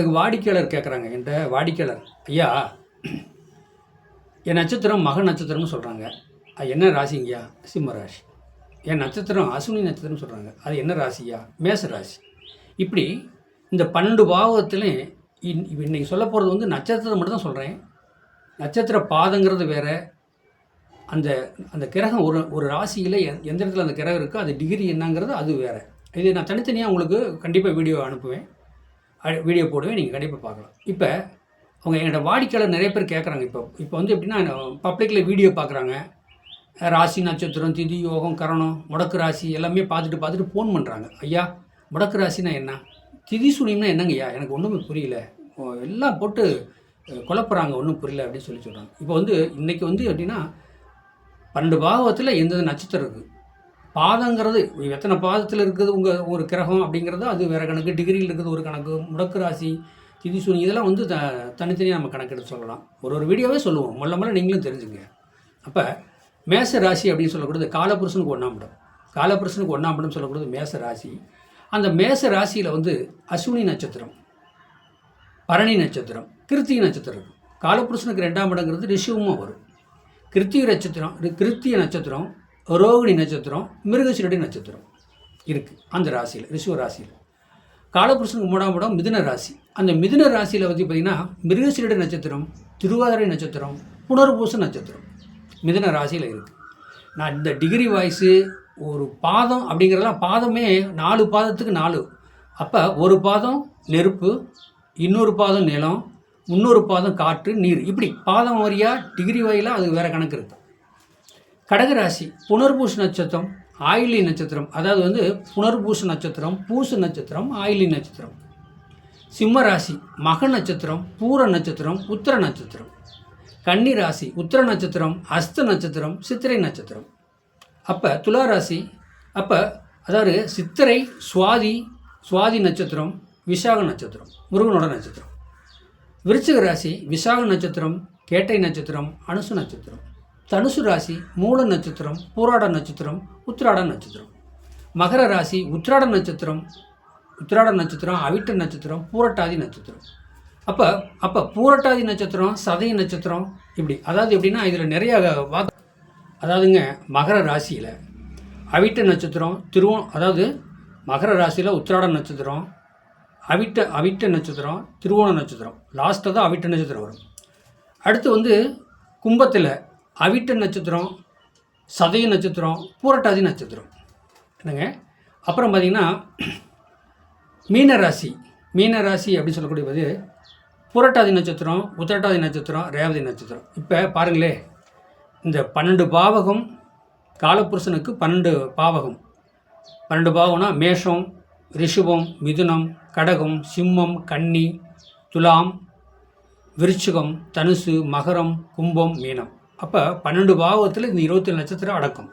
எனக்கு வாடிக்கையாளர் கேட்குறாங்க என்கிட்ட வாடிக்கையாளர் ஐயா என் நட்சத்திரம் மக நட்சத்திரம்னு சொல்கிறாங்க அது என்ன ராசிங்கய்யா சிம்ம ராசி. என் நட்சத்திரம் அசுனி நட்சத்திரம்னு சொல்கிறாங்க அது என்ன ராசியா மேச ராசி. இப்படி இந்த பன்னெண்டு பாவகத்துலையும் இன் இன்றைக்கி சொல்ல போகிறது வந்து நட்சத்திரம் மட்டும் தான் சொல்கிறேன் நட்சத்திர பாதங்கிறது வேறு. அந்த அந்த கிரகம் ஒரு ஒரு ராசியில் எந்த இடத்துல அந்த கிரகம் இருக்கோ அது டிகிரி என்னங்கிறது அது வேறு. இது நான் தனித்தனியாக உங்களுக்கு கண்டிப்பாக வீடியோ அனுப்புவேன். வீடியோ போடுவேன் நீங்கள் கண்டிப்பாக பார்க்கலாம். இப்போ அவங்க என்னோடய வாடிக்கையாளர் நிறைய பேர் கேட்குறாங்க இப்போ இப்போ வந்து எப்படின்னா பப்ளிக்கில் வீடியோ பார்க்குறாங்க ராசி நட்சத்திரம் திதி யோகம் கரணம் முடக்கு ராசி எல்லாமே பார்த்துட்டு பார்த்துட்டு ஃபோன் பண்ணுறாங்க ஐயா முடக்கு ராசினா என்ன? திதி சுனியம்னா என்னங்கய்யா எனக்கு ஒன்றுமே புரியல. எல்லாம் போட்டு குழப்புறாங்க. ஒன்றும் புரியல அப்படின்னு சொல்லி சொல்கிறாங்க இப்போ வந்து இன்றைக்கி வந்து எப்படின்னா பன்னெண்டு பாகவத்தில் எந்தெந்த நட்சத்திரம் இருக்குது பாதங்கிறது எத்தனை பாதத்தில் இருக்குது உங்கள் ஒரு கிரகம் அப்படிங்கிறது அது வேறு கணக்கு. டிகிரியில் இருக்குது ஒரு கணக்கு. முடக்கு ராசி திதிசூனி இதெல்லாம் வந்து த தனித்தனியாக நம்ம கணக்கெடுத்து சொல்லலாம். ஒரு ஒரு வீடியோவே சொல்லுவோம். முள்ள முள்ள நீங்களும் தெரிஞ்சுங்க. அப்போ மேச ராசி அப்படின்னு சொல்லக்கூடாது காலபுருஷனுக்கு ஒன்றாம் இடம். காலபுருஷனுக்கு ஒன்றாம் இடம் சொல்லக்கூடாது மேச ராசி. அந்த மேச ராசியில் வந்து அஸ்வினி நட்சத்திரம் பரணி நட்சத்திரம் கிருத்திகை நட்சத்திரம் காலபுருஷனுக்கு ரெண்டாம் இடங்கிறது ரிஷுவமாக வரும். கிருத்திய நட்சத்திரம் இது கிருத்திய நட்சத்திரம் ரோகிணி நட்சத்திரம் மிருகசீரடி நட்சத்திரம் இருக்குது அந்த ராசியில் ரிஷிவ ராசியில். காலபுருஷனுக்கு மூணாம் இடம் மிதுன ராசி. அந்த மிதுன ராசியில் வந்து பார்த்திங்கன்னா மிருகசீரடி நட்சத்திரம் திருவாதிரை நட்சத்திரம் புனர்பூச நட்சத்திரம் மிதுன ராசியில் இருக்குது நான் இந்த டிகிரி வாய்ஸு ஒரு பாதம் அப்படிங்கிறதெல்லாம் பாதமே நாலு பாதத்துக்கு நாலு. அப்போ ஒரு பாதம் நெருப்பு இன்னொரு பாதம் நிலம் இன்னொரு பாதம் காற்று நீர். இப்படி பாதம் வாரியாக டிகிரி வாயிலாக அது வேறு கணக்கு இருக்குது கடகராசி புனர்பூச நட்சத்திரம் ஆயிலி நட்சத்திரம். அதாவது வந்து புனர்பூச நட்சத்திரம் பூச நட்சத்திரம் ஆயிலி நட்சத்திரம். சிம்ம ராசி மக நட்சத்திரம் பூர நட்சத்திரம் உத்திர நட்சத்திரம். கன்னி ராசி உத்திர நட்சத்திரம் அஸ்த நட்சத்திரம் சித்திரை நட்சத்திரம். அப்போ துலா ராசி அப்போ அதாவது சித்திரை சுவாதி சுவாதி நட்சத்திரம் விசாக நட்சத்திரம் முருகனோட நட்சத்திரம். விருச்சிக ராசி விசாக நட்சத்திரம் கேட்டை நட்சத்திரம் அனுசு நட்சத்திரம். தனுசு ராசி மூல நட்சத்திரம் பூராட நட்சத்திரம் உத்திராட நட்சத்திரம். மகர ராசி உத்திராட நட்சத்திரம் உத்திராட நட்சத்திரம் அவிட்ட நட்சத்திரம் பூரட்டாதி நட்சத்திரம். அப்போ அப்போ பூரட்டாதி நட்சத்திரம் சதய நட்சத்திரம் இப்படி. அதாவது எப்படின்னா இதில் நிறைய வா அதாவதுங்க மகர ராசியில். அவிட்ட நட்சத்திரம் திருவோ அதாவது மகர ராசியில் உத்திராட நட்சத்திரம் அவிட்ட அவிட்ட நட்சத்திரம் திருவோண நட்சத்திரம். லாஸ்ட்டாக தான் அவிட்ட நட்சத்திரம் வரும். அடுத்து வந்து கும்பத்தில் அவிட்ட நட்சத்திரம் சதய நட்சத்திரம் பூரட்டாதி நட்சத்திரம். என்னங்க? அப்புறம் பார்த்திங்கன்னா மீனராசி மீனராசி அப்படின்னு சொல்லக்கூடியது புரட்டாதி நட்சத்திரம் உத்திரட்டாதி நட்சத்திரம் ரேவதி நட்சத்திரம். இப்போ பாருங்களே இந்த பன்னெண்டு பாவகம் காலப்புருஷனுக்கு பன்னெண்டு பாவகம். பன்னெண்டு பாவம்னா மேஷம் ரிஷபம் மிதுனம் கடகம் சிம்மம் கன்னி துலாம் விருச்சிகம் தனுசு மகரம் கும்பம் மீனம். அப்போ பன்னெண்டு பாவகத்தில் இந்த இருபத்தேழு நட்சத்திரம் அடக்கம்.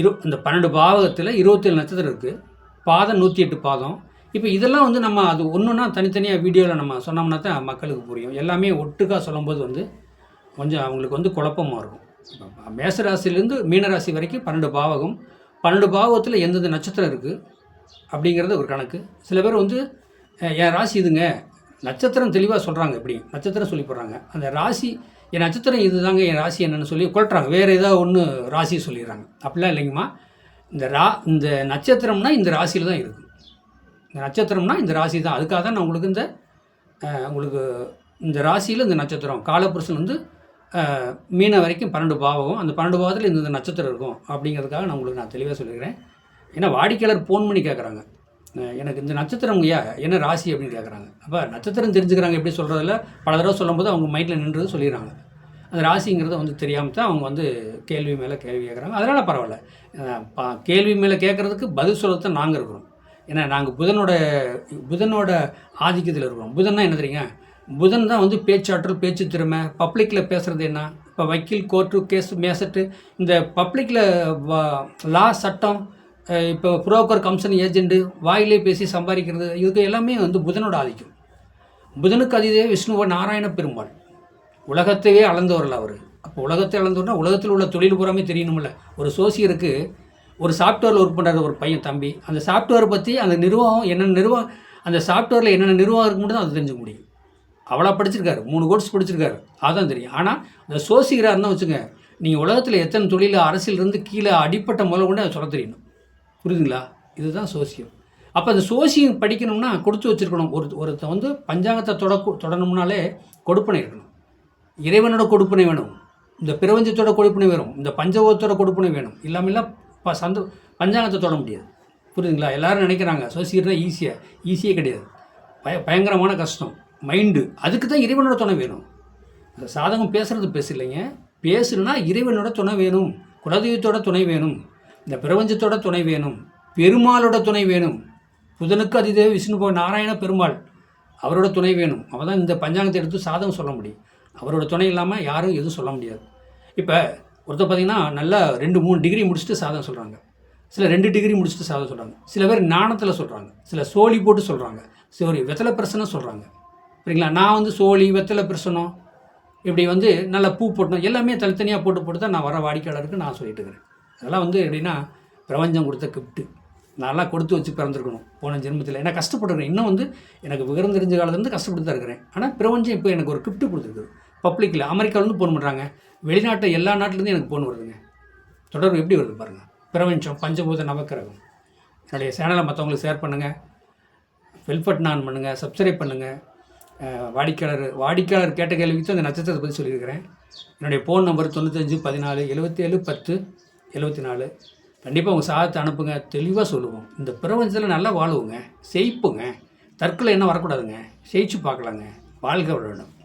இரு இந்த பன்னெண்டு பாவகத்தில் இருபத்தேழு நட்சத்திரம் இருக்குது பாதம் நூற்றி எட்டு பாதம். இப்போ இதெல்லாம் வந்து நம்ம அது ஒன்றுனா தனித்தனியாக வீடியோவில் நம்ம சொன்னோம்னா தான் மக்களுக்கு புரியும். எல்லாமே ஒட்டுக்கா சொல்லும்போது வந்து கொஞ்சம் அவங்களுக்கு வந்து குழப்பமாக இருக்கும். இப்போ மேசராசிலேருந்து மீனராசி வரைக்கும் பன்னெண்டு பாவகம். பன்னெண்டு பாவகத்தில் எந்தெந்த நட்சத்திரம் இருக்குது அப்படிங்கிறது ஒரு கணக்கு. சில பேர் வந்து என் ராசி இதுங்க? நட்சத்திரம் தெளிவாக சொல்கிறாங்க எப்படி? நட்சத்திரம் சொல்லி போடுறாங்க. அந்த ராசி என் நட்சத்திரம் இதுதாங்க என் ராசி என்னென்னு சொல்லி குழட்டுறாங்க வேறு ஏதாவது ஒன்று ராசி சொல்லிடுறாங்க. அப்படிலாம் இல்லைங்கம்மா. இந்த ரா இந்த நட்சத்திரம்னா இந்த ராசியில் தான் இருக்குது இந்த நட்சத்திரம்னா இந்த ராசி தான். அதுக்காக தான் நான் உங்களுக்கு இந்த உங்களுக்கு இந்த ராசியில் இந்த நட்சத்திரம். காலப்புருஷன் வந்து மீன வரைக்கும் பன்னெண்டு பாவகம். அந்த பன்னெண்டு பாவத்தில் இந்த நட்சத்திரம் இருக்கும். அப்படிங்கிறதுக்காக நான் உங்களுக்கு நான் தெளிவாக சொல்லிக்கிறேன். ஏன்னா வாடிக்கையாளர் ஃபோன் பண்ணி கேட்குறாங்க எனக்கு இந்த நட்சத்திரம் ஐயா என்ன ராசி அப்படின்னு கேட்குறாங்க அப்போ நட்சத்திரம் தெரிஞ்சுக்கிறாங்க எப்படி சொல்கிறதில்ல பல தடவை சொல்லும்போது அவங்க மைண்டில் நின்றது சொல்லிடுறாங்க. அந்த ராசிங்கிறத வந்து தெரியாமல் தான் அவங்க வந்து கேள்வி மேலே கேள்வி கேட்குறாங்க அதனால் பரவாயில்ல. ப- கேள்வி மேலே கேட்குறதுக்கு பதில் சொல்லத்தான் நாங்கள் இருக்கிறோம். ஏன்னா நாங்கள் புதனோட புதனோட ஆதிக்கத்தில் இருக்கிறோம். புதன்னா என்ன தெரியுங்க? புதன் தான் வந்து பேச்சாற்றல் பேச்சு திறமை. பப்ளிக்கில் பேசுகிறது என்ன? இப்போ வக்கீல் கோர்ட்டு கேஸ் மேசட்டு இந்த பப்ளிக்கில் லா சட்டம் இப்போ புரோக்கர் கம்சன் ஏஜென்ட்டு வாயிலே பேசி சம்பாதிக்கிறது இதுக்கு எல்லாமே வந்து புதனோட ஆதிக்கம். புதனுக்கு அதிதே விஷ்ணுவ நாராயண பெருமாள். உலகத்தையே அளந்தவர்கள் அவர். அப்போ உலகத்தை அளந்தவர்னா உலகத்தில் உள்ள தொழில் பூராமே தெரியணும்ல. ஒரு சோசியருக்கு ஒரு சாஃப்ட்வேரில் ஒர்க் பண்ணுற ஒரு பையன் தம்பி. அந்த சாஃப்ட்வேர் பற்றி அந்த நிர்வாகம் என்னென்ன நிர்வாகம் அந்த சாஃப்ட்வேரில் என்னென்ன நிர்வாகம் இருக்கு மட்டும் அதை தெரிஞ்சுக்க முடியும். அவ்வளோ படிச்சிருக்காரு. மூணு கோர்ஸ் படிச்சிருக்காரு. அதான் தெரியும். ஆனால் அந்த சோசியராக இருந்தால் வச்சுங்க நீங்கள் உலகத்தில் எத்தனை தொழில் அரசியலிருந்து கீழே அடிப்பட்ட முதல்ல கொண்டு அதை சொல்ல தெரியணும் புரியுதுங்களா? இதுதான் சோசியம். அப்போ அந்த சோசியம் படிக்கணும்னா கொடுத்து வச்சிருக்கணும். ஒரு ஒருத்தன் வந்து பஞ்சாங்கத்தை தொட தொடணும்னாலே கொடுப்பனை இருக்கணும் இறைவனோட கொடுப்பனை வேணும். இந்த பிரபஞ்சத்தோட கொடுப்பினை வேணும். இந்த பஞ்சபோகத்தோட கொடுப்புனை வேணும். இல்லாமல் ப சந்த பஞ்சாங்கத்தை தொட முடியாது. புரியுதுங்களா? எல்லோரும் நினைக்கிறாங்க சோசியல்னா ஈஸியாக ஈஸியே கிடையாது. பய பயங்கரமான கஷ்டம். மைண்டு. அதுக்கு தான் இறைவனோட துணை வேணும். இந்த சாதகம் பேசுகிறது பேசலைங்க. பேசணுன்னா இறைவனோட துணை வேணும். குலதெய்வத்தோட துணை வேணும். இந்த பிரபஞ்சத்தோட துணை வேணும். பெருமாளோட துணை வேணும். புதனுக்கு அதிதேவ விஷ்ணு நாராயண பெருமாள் அவரோட துணை வேணும். அவன் தான் இந்த பஞ்சாங்கத்தை எடுத்து சாதகம் சொல்ல முடியும். அவரோட துணை இல்லாமல் யாரும் எதுவும் சொல்ல முடியாது. இப்போ ஒருத்தர் பார்த்தீங்கன்னா நல்லா ரெண்டு மூணு டிகிரி முடிச்சுட்டு சாதம் சொல்கிறாங்க சில ரெண்டு டிகிரி முடிச்சுட்டு சாதம் சொல்கிறாங்க சில பேர் ஞானத்தில் சொல்கிறாங்க சில சோழி போட்டு சொல்கிறாங்க சோரி வெத்தலை பிரசனை சொல்கிறாங்க சரிங்களா நான் வந்து சோழி வெத்தலை பிரசனம் இப்படி வந்து நல்லா பூ போட்டணும் எல்லாமே தனித்தனியாக போட்டு போட்டு தான் நான் வர வாடிக்கையாளருக்கு நான் சொல்லிட்டு இருக்கிறேன். அதெல்லாம் வந்து எப்படின்னா பிரபஞ்சம் கொடுத்த கிஃப்ட்டு நல்லா கொடுத்து வச்சு பிறந்திருக்கணும். போன ஜென்மத்தில். ஏன்னா கஷ்டப்பட்டுருக்கேன் இன்னும் வந்து எனக்கு விவரம் தெரிஞ்ச காலத்துலேருந்து கஷ்டப்பட்டு தான் இருக்கிறேன். ஆனால் பிரபஞ்சம் இப்போ எனக்கு ஒரு கிஃப்ட்டு கொடுத்துருக்குது. பப்ளிக்கில் அமெரிக்காவிலேருந்து ஃபோன் பண்ணுறாங்க வெளிநாட்டை எல்லா நாட்டிலேருந்து எனக்கு ஃபோன் வருதுங்க. தொடர்பு எப்படி வருது பாருங்கள் பிரபஞ்சம் பஞ்சபூத நவக்கிரகம். என்னுடைய சேனலை மற்றவங்களுக்கு ஷேர் பண்ணுங்கள் பெல் நான் பண்ணுங்கள் சப்ஸ்கிரைப் பண்ணுங்கள் வாடிக்கையாளர் வாடிக்கையாளர் கேட்ட கேள்விக்கு அந்த நட்சத்திரத்தை பற்றி சொல்லியிருக்கிறேன். என்னுடைய ஃபோன் நம்பர் தொண்ணூத்தஞ்சு பதினாலு எழுபத்தேழு பத்து எழுபத்தி நாலு கண்டிப்பாக உங்கள் சாதத்தை அனுப்புங்க. தெளிவாக சொல்லுவோம். இந்த பிரபஞ்சத்தில் நல்லா வாழுவோங்க. செழிப்புங்க. தற்கொலை என்ன வரக்கூடாதுங்க. ஜெயிச்சு பார்க்கலாங்க. வாழ்க வேண்டும்